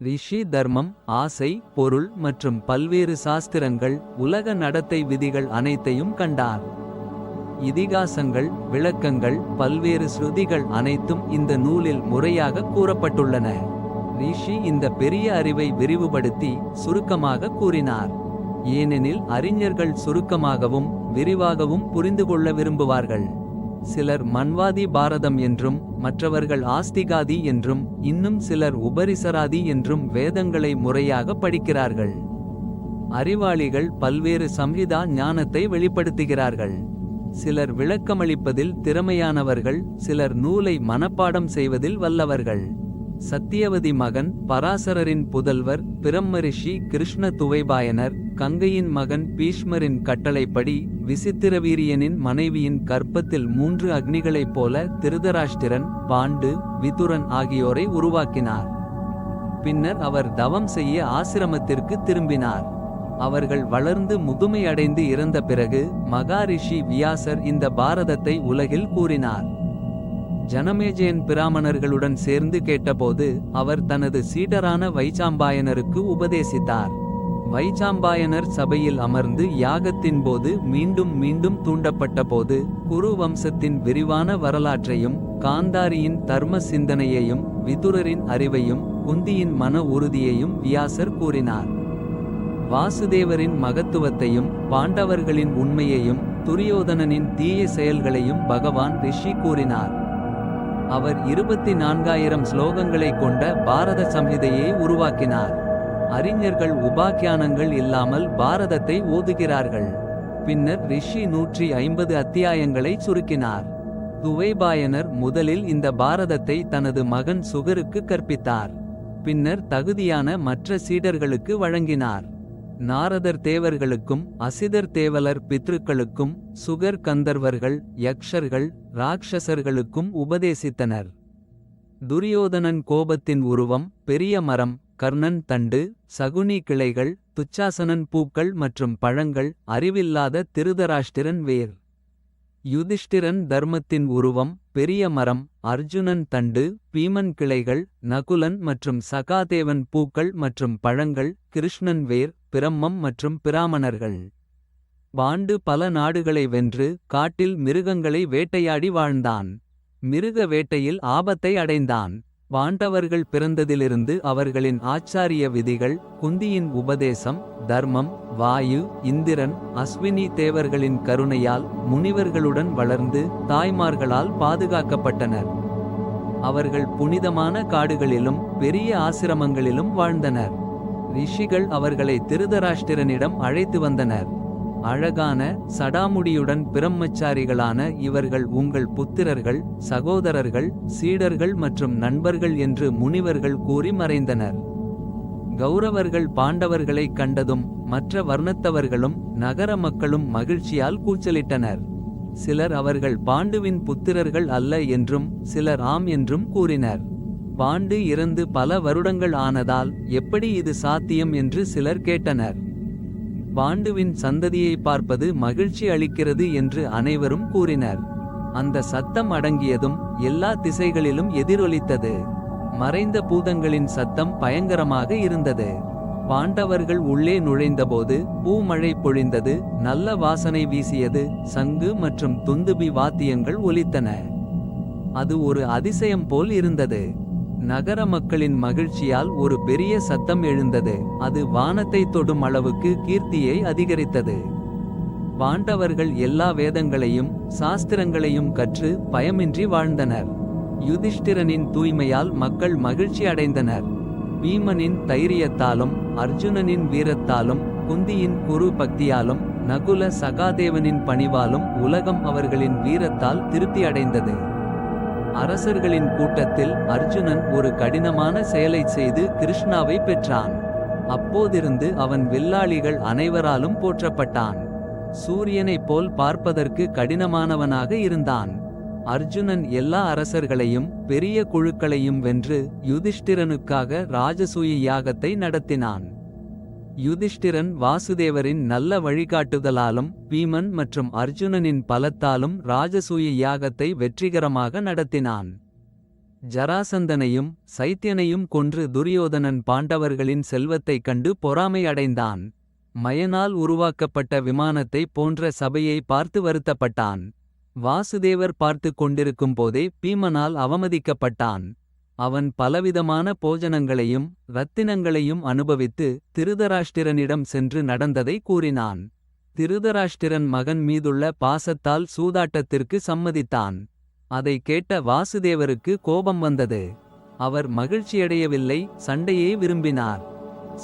ரிஷி தர்மம் ஆசை பொருள் மற்றும் பல்வேறு சாஸ்திரங்கள் உலக நடத்தை விதிகள் அனைத்தையும் கண்டார். இதிகாசங்கள் விளக்கங்கள் பல்வேறு ஸ்ருதிகள் அனைத்தும் இந்த நூலில் முறையாக கூறப்பட்டுள்ளன. ரிஷி இந்த பெரிய அறிவை விரிவுபடுத்தி சுருக்கமாக கூறினார். ஏனெனில் அறிஞர்கள் சுருக்கமாகவும் விரிவாகவும் புரிந்து கொள்ள விரும்புவார்கள். சிலர் மன்வாதி பாரதம் என்றும் மற்றவர்கள் ஆஸ்திகாதி என்றும் இன்னும் சிலர் உபரிசராதி என்றும் வேதங்களை முறையாக படிக்கிறார்கள். அறிவாளிகள் பல்வேறு சம்ஹிதா ஞானத்தை வெளிப்படுத்துகிறார்கள். சிலர் விளக்கமளிப்பதில் திறமையானவர்கள் சிலர் நூலை மனப்பாடம் செய்வதில் வல்லவர்கள். சத்தியவதி மகன் பராசரரின் புதல்வர் பிரம்மரிஷி கிருஷ்ண துவைபாயனர் கங்கையின் மகன் பீஷ்மரின் கட்டளைப்படி விசித்திரவீரியனின் மனைவியின் கற்பத்தில் மூன்று அக்னிகளைப் போல திருதராஷ்டிரன் பாண்டு விதுரன் ஆகியோரை உருவாக்கினார். பின்னர் அவர் தவம் செய்ய ஆசிரமத்திற்கு திரும்பினார். அவர்கள் வளர்ந்து முதுமையடைந்து இறந்த பிறகு மகாரிஷி வியாசர் இந்த பாரதத்தை உலகில் கூறினார். ஜனமேஜயன் பிராமணர்களுடன் சேர்ந்து கேட்டபோது அவர் தனது சீடரான வைச்சாம்பாயனருக்கு உபதேசித்தார். வைச்சாம்பாயனர் சபையில் அமர்ந்து யாகத்தின் போது மீண்டும் மீண்டும் தூண்டப்பட்ட போது குரு வம்சத்தின் விரிவான வரலாற்றையும் காந்தாரியின் தர்ம சிந்தனையையும் விதுரரின் அறிவையும் குந்தியின் மன உறுதியையும் வியாசர் கூறினார். வாசுதேவரின் மகத்துவத்தையும் பாண்டவர்களின் உண்மையையும் துரியோதனனின் தீய செயல்களையும் பகவான் ரிஷி கூறினார். அவர் இருபத்தி நான்காயிரம் ஸ்லோகங்களை கொண்ட பாரத சம்ஹிதையை உருவாக்கினார். அறிஞர்கள் உபாக்கியானங்கள் இல்லாமல் பாரதத்தை ஓதுகிறார்கள். பின்னர் ரிஷி நூற்றி ஐம்பது அத்தியாயங்களை சுருக்கினார். துவைபாயனர் முதலில் இந்த பாரதத்தை தனது மகன் சுகருக்கு கற்பித்தார். பின்னர் தகுதியான மற்ற சீடர்களுக்கு வழங்கினார். நாரதர் தேவர்களுக்கும் அசிதர் தேவலர் பித்ருக்களுக்கும் சுகர் கந்தர்வர்கள் யக்ஷர்கள் ராட்சசர்களுக்கும் உபதேசித்தனர். துரியோதனன் கோபத்தின் உருவம் பெரிய மரம் கர்ணன் தண்டு சகுனி கிளைகள் துச்சாசனன் பூக்கள் மற்றும் பழங்கள் அறிவில்லாத திருதராஷ்டிரன் வேர். யுதிஷ்டிரன் தர்மத்தின் உருவம் பெரிய மரம் அர்ஜுனன் தண்டு பீமன் கிளைகள் நகுலன் மற்றும் சகாதேவன் பூக்கள் மற்றும் பழங்கள் கிருஷ்ணன் வேர் பிரம்மம் மற்றும் பிராமணர்கள். பாண்டு பல நாடுகளை வென்று காட்டில் மிருகங்களை வேட்டையாடி வாழ்ந்தான். மிருக வேட்டையில் ஆபத்தை அடைந்தான். பாண்டவர்கள் பிறந்ததிலிருந்து அவர்களின் ஆச்சாரிய விதிகள் குந்தியின் உபதேசம் தர்மம் வாயு இந்திரன் அஸ்வினி தேவர்களின் கருணையால் முனிவர்களுடன் வளர்ந்து தாய்மார்களால் பாதுகாக்கப்பட்டனர். அவர்கள் புனிதமான காடுகளிலும் பெரிய ஆசிரமங்களிலும் வாழ்ந்தனர். ரிஷிகள் அவர்களை திருதராஷ்டிரனிடம் அழைத்து வந்தனர். அழகான சடாமுடியுடன் பிரம்மச்சாரிகளான இவர்கள் உங்கள் புத்திரர்கள் சகோதரர்கள் சீடர்கள் மற்றும் நண்பர்கள் என்று முனிவர்கள் கூறி மறைந்தனர். கௌரவர்கள் பாண்டவர்களைக் கண்டதும் மற்ற வர்ணத்தவர்களும் நகர மக்களும் மகிழ்ச்சியால் கூச்சலிட்டனர். சிலர் அவர்கள் பாண்டுவின் புத்திரர்கள் அல்ல என்றும் சிலர் ஆம் என்றும் கூறினர். பாண்டு இறந்து பல வருடங்கள் ஆனதால் எப்படி இது சாத்தியம் என்று சிலர் கேட்டனர். பாண்டுவின் சந்ததியை பார்ப்பது மகிழ்ச்சி அளிக்கிறது என்று அனைவரும் கூறினர். அந்த சத்தம் அடங்கியதும் எல்லா திசைகளிலும் எதிரொலித்தது. மறைந்த பூதங்களின் சத்தம் பயங்கரமாக இருந்தது. பாண்டவர்கள் உள்ளே நுழைந்தபோது பூமழை பொழிந்தது நல்ல வாசனை வீசியது சங்கு மற்றும் துந்துபி வாத்தியங்கள் ஒலித்தன. அது ஒரு அதிசயம் போல் இருந்தது. நகர மக்களின் மகிழ்ச்சியால் ஒரு பெரிய சத்தம் எழுந்தது. அது வானத்தை தொடும் அளவுக்கு கீர்த்தியை அதிகரித்தது. பாண்டவர்கள் எல்லா வேதங்களையும் சாஸ்திரங்களையும் கற்று பயமின்றி வாழ்ந்தனர். யுதிஷ்டிரனின் தூய்மையால் மக்கள் மகிழ்ச்சி அடைந்தனர். பீமனின் தைரியத்தாலும் அர்ஜுனனின் வீரத்தாலும் குந்தியின் குரு பக்தியாலும் நகுல சகாதேவனின் பணிவாலும் உலகம் அவர்களின் வீரத்தால் திருப்தி அடைந்தது. அரசர்களின் கூட்டத்தில் அர்ஜுனன் ஒரு கடினமான செயலை செய்து கிருஷ்ணாவை பெற்றான். அப்போதிருந்து அவன் வில்லாளிகள் அனைவராலும் போற்றப்பட்டான். சூரியனைப் போல் பார்ப்பதற்கு கடினமானவனாக இருந்தான். அர்ஜுனன் எல்லா அரசர்களையும் பெரிய குழுக்களையும் வென்று யுதிஷ்டிரனுக்காக ராஜசூய யாகத்தை நடத்தினான். யுதிஷ்டிரன் வாசுதேவரின் நல்ல வழிகாட்டுதலாலும் பீமன் மற்றும் அர்ஜுனனின் பலத்தாலும் ராஜசூய யாகத்தை வெற்றிகரமாக நடத்தினான் ஜராசந்தனையும் சைத்தியனையும் கொன்று துரியோதனன் பாண்டவர்களின் செல்வத்தைக் கண்டு பொறாமை அடைந்தான். மயனால் உருவாக்கப்பட்ட விமானத்தை போன்ற சபையை பார்த்து வருத்தப்பட்டான். வாசுதேவர் பார்த்து கொண்டிருக்கும் போதே பீமனால் அவமதிக்கப்பட்டான். அவன் பலவிதமான போஜனங்களையும் ரத்தினங்களையும் அனுபவித்து திருதராஷ்டிரனிடம் சென்று நடந்ததை கூறினான். திருதராஷ்டிரன் மகன் மீதுள்ள பாசத்தால் சூதாட்டத்திற்கு சம்மதித்தான். அதை கேட்ட வாசுதேவருக்கு கோபம் வந்தது. அவர் மகிழ்ச்சியடையவில்லை சண்டையே விரும்பினார்.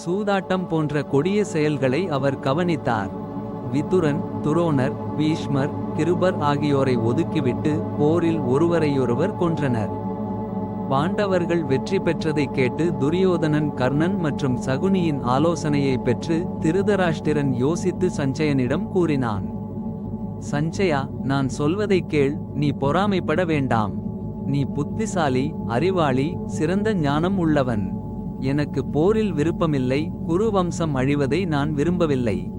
சூதாட்டம் போன்ற கொடிய செயல்களை அவர் கவனித்தார். விதுரன் துரோணர் பீஷ்மர் கிருபர் ஆகியோரை ஒதுக்கிவிட்டு போரில் ஒருவரையொருவர் கொன்றனர். பாண்டவர்கள் வெற்றி பெற்றதைக் கேட்டு துரியோதனன் கர்ணன் மற்றும் சகுனியின் ஆலோசனையைப் பெற்று திருதராஷ்டிரன் யோசித்து சஞ்சயனிடம் கூறினான். சஞ்சயா நான் சொல்வதைக் கேள் நீ பொறாமைப்பட வேண்டாம். நீ புத்திசாலி அறிவாளி சிறந்த ஞானம் உள்ளவன். எனக்கு போரில் விருப்பமில்லை குரு வம்சம் அழிவதை நான் விரும்பவில்லை.